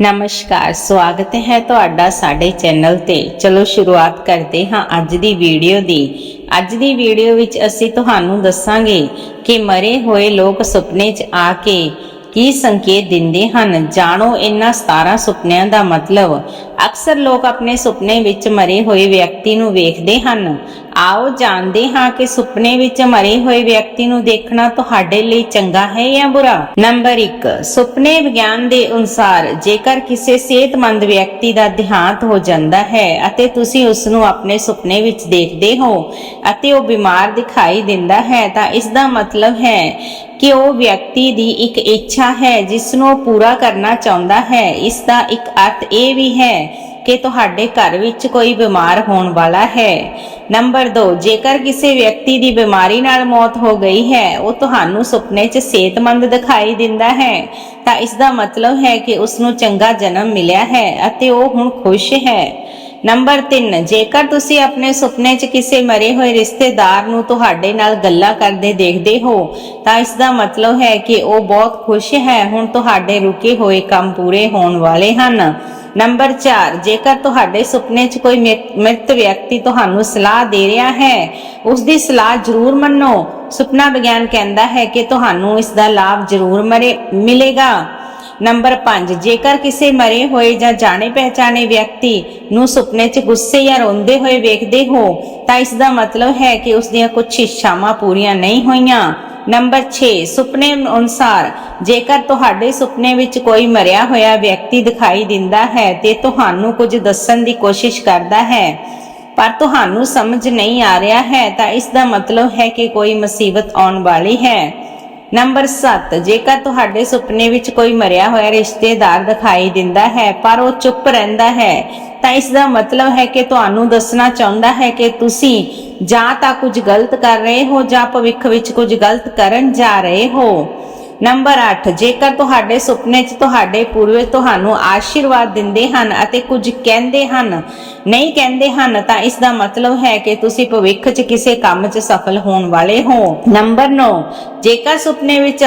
ਨਮਸਕਾਰ, ਸਵਾਗਤ ਹੈ ਤੁਹਾਡਾ ਸਾਡੇ ਚੈਨਲ ਤੇ। ਚਲੋ ਸ਼ੁਰੂਆਤ ਕਰਦੇ ਹਾਂ ਅੱਜ ਦੀ ਵੀਡੀਓ ਦੀ। ਅੱਜ ਦੀ ਵੀਡੀਓ ਵਿੱਚ ਅਸੀਂ ਤੁਹਾਨੂੰ ਦੱਸਾਂਗੇ ਕਿ ਮਰੇ ਹੋਏ ਲੋਕ ਸੁਪਨੇ 'ਚ ਆ ਕੇ ਕੀ ਸੰਕੇਤ ਦਿੰਦੇ ਹਨ। ਜਾਣੋ ਇਹਨਾਂ 17 ਸੁਪਨਿਆਂ ਦਾ ਮਤਲਬ। ਅਕਸਰ ਲੋਕ ਆਪਣੇ ਸੁਪਨੇ ਵਿੱਚ ਮਰੇ ਹੋਏ ਵਿਅਕਤੀ ਨੂੰ ਵੇਖਦੇ ਹਨ। ਆਓ ਜਾਣਦੇ ਹਾਂ ਕਿ ਸੁਪਨੇ ਵਿੱਚ ਮਰੇ ਹੋਏ ਵਿਅਕਤੀ ਨੂੰ ਦੇਖਣਾ ਤੁਹਾਡੇ ਲਈ ਚੰਗਾ ਹੈ ਜਾਂ ਬੁਰਾ। ਨੰਬਰ 1 ਸੁਪਨੇ ਵਿਗਿਆਨ ਦੇ ਅਨੁਸਾਰ ਜੇਕਰ ਕਿਸੇ ਸਿਹਤਮੰਦ ਵਿਅਕਤੀ ਦਾ ਦੇਹਾਂਤ ਹੋ ਜਾਂਦਾ ਹੈ ਅਤੇ ਤੁਸੀਂ ਉਸ ਨੂੰ ਆਪਣੇ ਸੁਪਨੇ ਵਿੱਚ ਦੇਖਦੇ ਹੋ ਅਤੇ ਉਹ ਬਿਮਾਰ ਦਿਖਾਈ ਦਿੰਦਾ ਹੈ, ਤਾਂ ਇਸ ਦਾ ਮਤਲਬ ਹੈ ਕਿ ਉਹ ਵਿਅਕਤੀ ਦੀ ਇੱਕ ਇੱਛਾ ਹੈ ਜਿਸ ਨੂੰ ਉਹ ਪੂਰਾ ਕਰਨਾ ਚਾਹੁੰਦਾ ਹੈ। ਇਸ ਦਾ ਇੱਕ ਅਰਥ ਇਹ ਵੀ ਹੈ ਕਿ ਤੁਹਾਡੇ ਘਰ ਵਿੱਚ ਕੋਈ ਬਿਮਾਰ ਹੋਣ ਵਾਲਾ ਹੈ। ਨੰਬਰ 2 ਜੇਕਰ ਕਿਸੇ ਵਿਅਕਤੀ ਦੀ ਬਿਮਾਰੀ ਨਾਲ ਮੌਤ ਹੋ ਗਈ ਹੈ, ਉਹ ਤੁਹਾਨੂੰ ਸੁਪਨੇ 'ਚ ਸਿਹਤਮੰਦ ਦਿਖਾਈ ਦਿੰਦਾ ਹੈ। ਤਾਂ ਇਸ ਦਾ ਮਤਲਬ ਹੈ ਕਿ ਉਸ ਨੂੰ ਚੰਗਾ ਜਨਮ ਮਿਲਿਆ ਹੈ ਅਤੇ ਉਹ ਹੁਣ ਖੁਸ਼ ਹੈ। ਨੰਬਰ 3 ਜੇਕਰ ਤੁਸੀਂ ਆਪਣੇ ਸੁਪਨੇ 'ਚ ਕਿਸੇ ਮਰੇ ਹੋਏ ਰਿਸ਼ਤੇਦਾਰ ਨੂੰ ਤੁਹਾਡੇ ਨਾਲ ਗੱਲਾਂ ਕਰਦੇ ਦੇਖਦੇ ਹੋ, ਤਾਂ ਇਸ ਦਾ ਮਤਲਬ ਹੈ ਕਿ ਉਹ ਬਹੁਤ ਖੁਸ਼ ਹੈ, ਹੁਣ ਤੁਹਾਡੇ ਰੁਕੇ ਹੋਏ ਕੰਮ ਪੂਰੇ ਹੋਣ ਵਾਲੇ ਹਨ। ਨੰਬਰ 4 ਜੇਕਰ ਤੁਹਾਡੇ ਸੁਪਨੇ 'ਚ ਕੋਈ ਮਿ- ਮ੍ਰਿਤ ਵਿਅਕਤੀ ਤੁਹਾਨੂੰ ਸਲਾਹ ਦੇ ਰਿਹਾ ਹੈ ਉਸ ਦੀ ਸਲਾਹ ਜ਼ਰੂਰ ਮੰਨੋ। ਸੁਪਨਾ ਵਿਗਿਆਨ ਕਹਿੰਦਾ ਹੈ ਕਿ ਤੁਹਾਨੂੰ ਇਸ ਦਾ ਲਾਭ ਜ਼ਰੂਰ ਮਰੇ, ਮਿਲੇਗਾ। ਨੰਬਰ 5 ਜੇਕਰ ਕਿਸੇ ਮਰੇ ਹੋਏ ਜਾਂ ਜਾਣੇ ਪਹਿਚਾਣੇ ਵਿਅਕਤੀ ਨੂੰ ਸੁਪਨੇ 'ਚ ਗੁੱਸੇ ਜਾਂ ਰੋਂਦੇ ਹੋਏ ਵੇਖਦੇ ਹੋ, ਤਾਂ ਇਸ ਦਾ ਮਤਲਬ ਹੈ ਕਿ ਉਸ ਦੀਆਂ ਕੁਝ ਇੱਛਾਵਾਂ ਪੂਰੀਆਂ ਨਹੀਂ ਹੋਈਆਂ। ਨੰਬਰ 6 ਸੁਪਨੇ ਅਨੁਸਾਰ, ਜੇਕਰ ਤੁਹਾਡੇ ਸੁਪਨੇ ਵਿੱਚ ਕੋਈ ਮਰਿਆ ਹੋਇਆ ਵਿਅਕਤੀ ਦਿਖਾਈ ਦਿੰਦਾ ਹੈ, ਤੇ ਤੁਹਾਨੂੰ ਕੁਝ ਦੱਸਣ ਦੀ ਕੋਸ਼ਿਸ਼ ਕਰਦਾ ਹੈ। ਪਰ ਤੁਹਾਨੂੰ ਸਮਝ ਨਹੀਂ ਆ ਰਿਹਾ ਹੈ, ਤਾਂ ਇਸ ਦਾ ਮਤਲਬ ਹੈ ਕਿ ਕੋਈ ਮੁਸੀਬਤ ਆਉਣ ਵਾਲੀ ਹੈ। ਨੰਬਰ 7 ਜੇਕਰ ਤੁਹਾਡੇ ਸੁਪਨੇ ਵਿੱਚ ਕੋਈ ਮਰਿਆ ਹੋਇਆ ਰਿਸ਼ਤੇਦਾਰ ਦਿਖਾਈ ਦਿੰਦਾ ਹੈ, ਪਰ ਉਹ ਚੁੱਪ ਰਹਿੰਦਾ ਹੈ, ਤਾਂ ਇਸ ਦਾ ਮਤਲਬ ਹੈ ਕਿ ਤੁਹਾਨੂੰ ਦੱਸਣਾ ਚਾਹੁੰਦਾ ਹੈ ਕਿ ਤੁਸੀਂ ਜਾਂ ਤਾਂ ਕੁਝ ਗਲਤ ਕਰ ਰਹੇ ਹੋ ਜਾਂ ਭਵਿੱਖ ਵਿੱਚ ਕੁਝ ਗਲਤ ਕਰਨ ਜਾ ਰਹੇ ਹੋ। ਨੰਬਰ 8 ਜੇਕਰ ਤੁਹਾਡੇ ਸੁਪਨੇ 'ਚ ਤੁਹਾਡੇ ਪੂਰਵਜ ਤੁਹਾਨੂੰ ਆਸ਼ੀਰਵਾਦ ਦਿੰਦੇ ਹਨ ਅਤੇ ਕੁਝ ਕਹਿੰਦੇ ਹਨ, ਨਹੀਂ ਕਹਿੰਦੇ ਹਨ, ਤਾਂ ਇਸ ਦਾ ਮਤਲਬ ਹੈ ਕਿ ਤੁਸੀਂ ਭਵਿੱਖ 'ਚ ਕਿਸੇ ਕੰਮ 'ਚ ਸਫਲ ਹੋਣ ਵਾਲੇ ਹੋ। ਨੰਬਰ 9 ਜੇਕਰ ਸੁਪਨੇ ਵਿੱਚ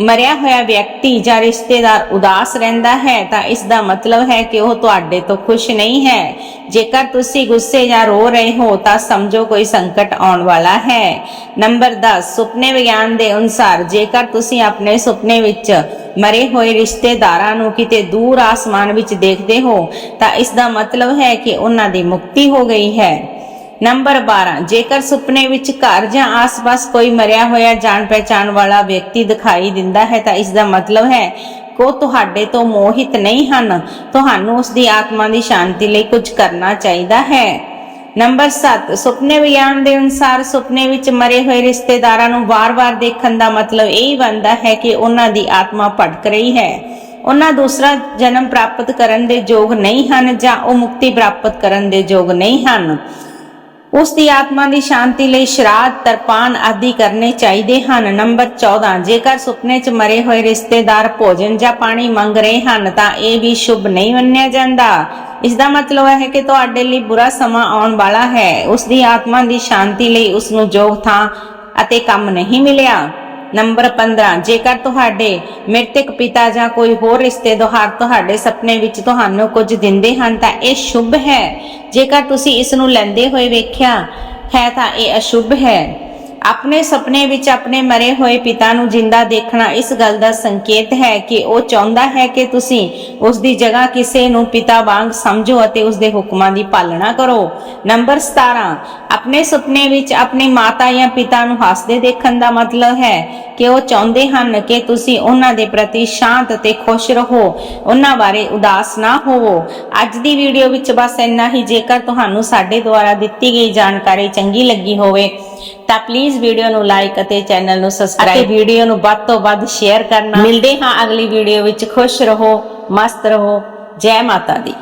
ਮਰਿਆ ਹੋਇਆ ਵਿਅਕਤੀ ਜਾਂ ਰਿਸ਼ਤੇਦਾਰ ਉਦਾਸ ਰਹਿੰਦਾ ਹੈ, ਤਾਂ ਇਸ ਦਾ ਮਤਲਬ ਹੈ ਕਿ ਉਹ ਤੁਹਾਡੇ ਤੋਂ ਖੁਸ਼ ਨਹੀਂ ਹੈ। ਜੇਕਰ ਤੁਸੀਂ ਗੁੱਸੇ ਜਾਂ ਰੋ ਰਹੇ ਹੋ, ਤਾਂ ਸਮਝੋ ਕੋਈ ਸੰਕਟ ਆਉਣ ਵਾਲਾ ਹੈ। ਨੰਬਰ 10 ਸੁਪਨੇ ਵਿਗਿਆਨ ਦੇ ਅਨੁਸਾਰ ਜੇਕਰ ਤੁਸੀਂ ਆਪਣੇ ਸੁਪਨੇ ਵਿੱਚ ਮਰੇ ਹੋਏ ਰਿਸ਼ਤੇਦਾਰਾਂ ਨੂੰ ਕਿਤੇ ਦੂਰ ਆਸਮਾਨ ਵਿੱਚ ਦੇਖਦੇ ਹੋ, ਤਾਂ ਇਸ ਦਾ ਮਤਲਬ ਹੈ ਕਿ ਉਹਨਾਂ ਦੀ ਮੁਕਤੀ ਹੋ ਗਈ ਹੈ। ਨੰਬਰ 12 ਜੇਕਰ ਸੁਪਨੇ ਵਿੱਚ ਘਰ ਜਾਂ ਆਸ-ਪਾਸ ਕੋਈ ਮਰਿਆ ਹੋਇਆ ਜਾਣ ਪਹਿਚਾਣ ਵਾਲਾ ਵਿਅਕਤੀ ਦਿਖਾਈ ਦਿੰਦਾ ਹੈ, ਤਾਂ ਇਸ ਦਾ ਮਤਲਬ ਹੈ, ਕਿ ਉਹ ਤੁਹਾਡੇ ਤੋਂ ਮੋਹਿਤ ਨਹੀਂ ਹਨ। ਤੁਹਾਨੂੰ ਉਸ ਦੀ ਆਤਮਾ ਦੀ ਸ਼ਾਂਤੀ ਲਈ ਕੁਝ ਕਰਨਾ ਚਾਹੀਦਾ ਹੈ। ਨੰਬਰ 7 ਸੁਪਨੇ ਵਿਗਿਆਨ ਦੇ ਅਨੁਸਾਰ ਸੁਪਨੇ ਵਿੱਚ ਮਰੇ ਹੋਏ ਰਿਸ਼ਤੇਦਾਰਾਂ ਨੂੰ ਵਾਰ-ਵਾਰ ਦੇਖਣ ਦਾ ਮਤਲਬ ਇਹ ਬਣਦਾ ਹੈ ਕਿ ਉਹਨਾਂ ਦੀ ਆਤਮਾ ਭਟਕ ਰਹੀ ਹੈ। ਉਹਨਾਂ ਦੂਸਰਾ ਜਨਮ ਪ੍ਰਾਪਤ ਕਰਨ ਦੇ ਯੋਗ ਨਹੀਂ ਹਨ ਜਾਂ ਉਹ ਮੁਕਤੀ ਪ੍ਰਾਪਤ ਕਰਨ ਦੇ ਯੋਗ ਨਹੀਂ ਹਨ। ਉਸ ਦੀ ਆਤਮਾ ਦੀ ਸ਼ਾਂਤੀ ਲਈ ਸ਼ਰਾਧ, ਤਰਪਾਨ ਆਦਿ ਕਰਨੇ ਚਾਹੀਦੇ ਹਨ। ਨੰਬਰ 14 ਜੇਕਰ ਸੁਪਨੇ 'ਚ ਮਰੇ ਹੋਏ ਰਿਸ਼ਤੇਦਾਰ ਭੋਜਨ ਜਾਂ ਪਾਣੀ ਮੰਗ ਰਹੇ ਹਨ, ਤਾਂ ਇਹ ਵੀ ਸ਼ੁਭ ਨਹੀਂ ਮੰਨਿਆ ਜਾਂਦਾ। ਇਸ ਦਾ ਮਤਲਬ ਹੈ ਕਿ ਤੁਹਾਡੇ ਲਈ ਬੁਰਾ ਸਮਾਂ ਆਉਣ ਵਾਲਾ ਹੈ। ਉਸ ਦੀ ਆਤਮਾ ਦੀ ਸ਼ਾਂਤੀ ਲਈ ਉਸ ਨੂੰ ਯੋਗ ਥਾਂ ਅਤੇ ਕੰਮ ਨਹੀਂ ਮਿਲਿਆ। ਨੰਬਰ 15 ਜੇਕਰ ਤੁਹਾਡੇ ਮ੍ਰਿਤਕ ਪਿਤਾ ਜਾਂ ਕੋਈ ਹੋਰ ਰਿਸ਼ਤੇਦਾਰ ਤੁਹਾਡੇ ਸੁਪਨੇ ਵਿੱਚ ਤੁਹਾਨੂੰ ਕੁਝ ਦਿੰਦੇ ਹਨ, ਤਾਂ ਇਹ ਸ਼ੁਭ ਹੈ। ਜੇਕਰ ਤੁਸੀਂ ਇਸ ਨੂੰ ਲੈਂਦੇ ਹੋਏ ਵੇਖਿਆ ਹੈ, ਤਾਂ ਇਹ ਅਸ਼ੁਭ ਹੈ। ਆਪਣੇ ਸੁਪਨੇ ਵਿੱਚ ਆਪਣੇ ਮਰੇ ਹੋਏ ਪਿਤਾ ਨੂੰ ਜਿੰਦਾ ਦੇਖਣਾ ਇਸ ਗੱਲ ਦਾ ਸੰਕੇਤ ਹੈ ਕਿ ਉਹ ਚਾਹੁੰਦਾ ਹੈ ਕਿ ਤੁਸੀਂ ਉਸ ਦੀ ਜਗ੍ਹਾ ਕਿਸੇ ਨੂੰ ਪਿਤਾ ਵਾਂਗ ਸਮਝੋ ਅਤੇ ਉਸ ਦੇ ਹੁਕਮਾਂ ਦੀ ਪਾਲਣਾ ਕਰੋ। ਨੰਬਰ 17 ਆਪਣੇ ਸੁਪਨੇ ਵਿੱਚ ਆਪਣੀ ਮਾਤਾ ਜਾਂ ਪਿਤਾ ਨੂੰ ਹੱਸਦੇ ਦੇਖਣ ਦਾ ਮਤਲਬ ਹੈ ਕਿ ਉਹ ਚਾਹੁੰਦੇ ਹਨ ਕਿ ਤੁਸੀਂ ਉਹਨਾਂ ਦੇ ਪ੍ਰਤੀ ਸ਼ਾਂਤ ਅਤੇ ਖੁਸ਼ ਰਹੋ, ਉਹਨਾਂ ਬਾਰੇ ਉਦਾਸ ਨਾ ਹੋਵੋ। ਅੱਜ ਦੀ ਵੀਡੀਓ ਵਿੱਚ ਬਸ ਇੰਨਾ ਹੀ। ਜੇਕਰ ਤੁਹਾਨੂੰ ਸਾਡੇ ਦੁਆਰਾ ਦਿੱਤੀ ਗਈ ਜਾਣਕਾਰੀ ਚੰਗੀ ਲੱਗੀ ਹੋਵੇ ਤਾਂ ਪਲੀਜ਼ ਵੀਡੀਓ ਨੂੰ ਲਾਈਕ ਅਤੇ ਚੈਨਲ ਨੂੰ ਸਬਸਕ੍ਰਾਈਬ ਅਤੇ ਵੀਡੀਓ ਨੂੰ ਵੱਧ ਤੋਂ ਵੱਧ ਸ਼ੇਅਰ ਕਰਨਾ। ਮਿਲਦੇ ਹਾਂ ਅਗਲੀ ਵੀਡੀਓ ਵਿੱਚ। ਖੁਸ਼ ਰਹੋ ਮਸਤ ਰਹੋ। ਜੈ ਮਾਤਾ ਦੀ।